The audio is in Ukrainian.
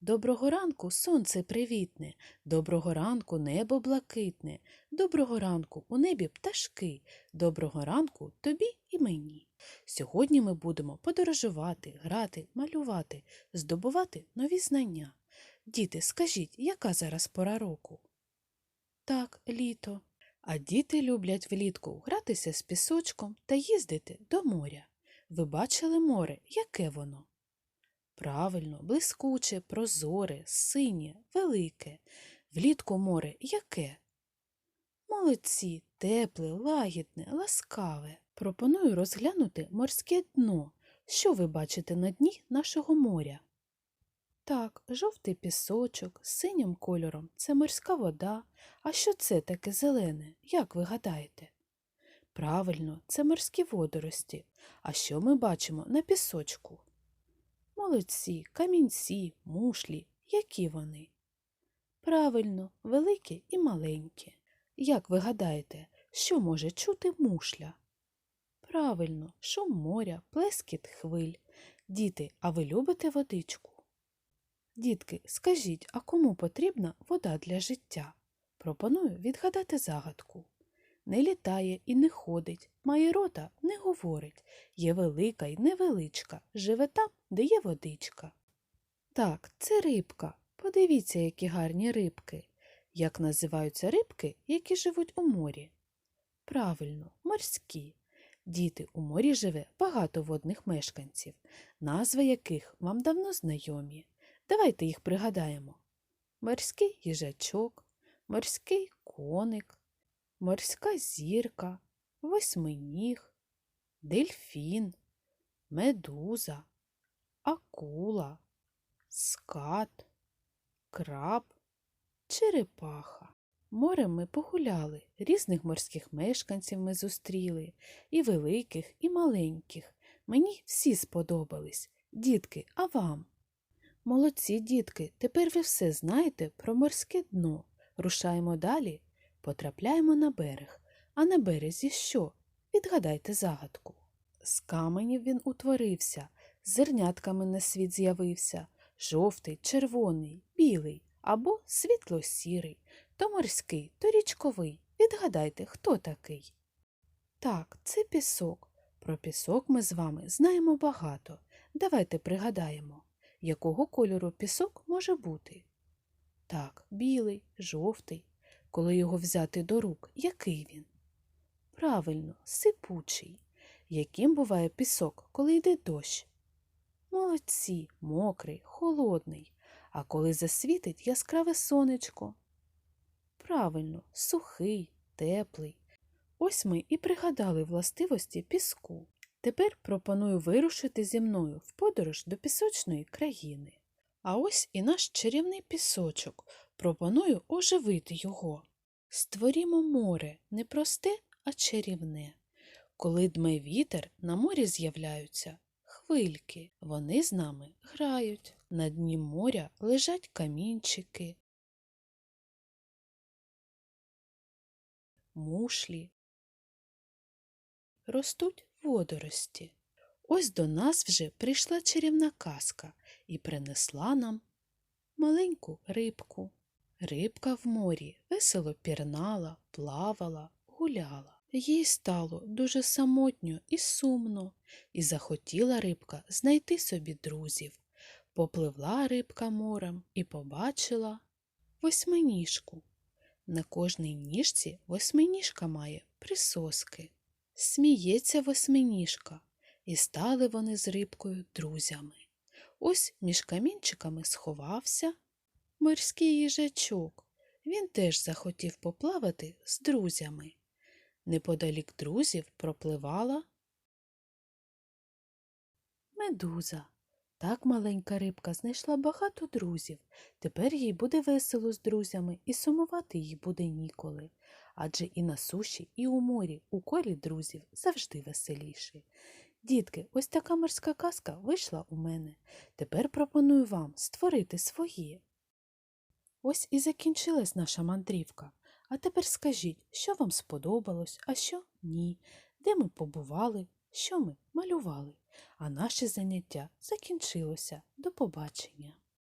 Доброго ранку сонце привітне, доброго ранку небо блакитне, доброго ранку у небі пташки, доброго ранку тобі і мені. Сьогодні ми будемо подорожувати, грати, малювати, здобувати нові знання. Діти, скажіть, яка зараз пора року? Так, літо. А діти люблять влітку гратися з пісочком та їздити до моря. Ви бачили море, яке воно? Правильно, блискуче, прозоре, синє, велике. Влітку море яке? Молодці, тепле, лагідне, ласкаве. Пропоную розглянути морське дно. Що ви бачите на дні нашого моря? Так, жовтий пісочок синім кольором це морська вода. А що це таке зелене? Як ви гадаєте? Правильно, це морські водорості. А що ми бачимо на пісочку? Молодці, камінці, мушлі, які вони? Правильно, великі і маленькі. Як ви гадаєте, що може чути мушля? Правильно, шум моря, плескіт хвиль. Діти, а ви любите водичку? Дітки, скажіть, а кому потрібна вода для життя? Пропоную відгадати загадку. Не літає і не ходить, має рота, не говорить, є велика й невеличка, живе там, де є водичка. Так, це рибка. Подивіться, які гарні рибки. Як називаються рибки, які живуть у морі? Правильно, морські. Діти, у морі живе багато водних мешканців, назви яких вам давно знайомі. Давайте їх пригадаємо. Морський їжачок, морський коник, морська зірка, восьминіг, дельфін, медуза, акула, скат, краб, черепаха. Морем ми погуляли, різних морських мешканців ми зустріли, і великих, і маленьких. Мені всі сподобались. Дітки, а вам? Молодці, дітки, тепер ви все знаєте про морське дно. Рушаємо далі, потрапляємо на берег. А на березі що? Відгадайте загадку. З каменів він утворився, з зернятками на світ з'явився, жовтий, червоний, білий або світло-сірий, то морський, то річковий. Відгадайте, хто такий? Так, це пісок. Про пісок ми з вами знаємо багато. Давайте пригадаємо, якого кольору пісок може бути. Так, білий, жовтий. Коли його взяти до рук, який він? Правильно, сипучий. Яким буває пісок, коли йде дощ? Молодці, мокрий, холодний. А коли засвітить яскраве сонечко? Правильно, сухий, теплий. Ось ми і пригадали властивості піску. Тепер пропоную вирушити зі мною в подорож до пісочної країни. А ось і наш чарівний пісочок. Пропоную оживити його. Створімо море не просте, а чарівне. Коли дме вітер, на морі з'являються хвильки. Вони з нами грають. На дні моря лежать камінчики, мушлі. Ростуть водорості. Ось до нас вже прийшла чарівна казка і принесла нам маленьку рибку. Рибка в морі весело пірнала, плавала, гуляла. Їй стало дуже самотньо і сумно, і захотіла рибка знайти собі друзів. Попливла рибка морем і побачила восьминіжку. На кожній ніжці восьминіжка має присоски. Сміється восьминіжка, і стали вони з рибкою друзями. Ось між камінчиками сховався морський їжачок. Він теж захотів поплавати з друзями. Неподалік друзів пропливала медуза. Так маленька рибка знайшла багато друзів. Тепер їй буде весело з друзями і сумувати їй буде ніколи. Адже і на суші, і у морі у колі друзів завжди веселіше. Дітки, ось така морська казка вийшла у мене. Тепер пропоную вам створити своє. Ось і закінчилась наша мандрівка. А тепер скажіть, що вам сподобалось, а що ні, де ми побували, що ми малювали. А наше заняття закінчилося. До побачення.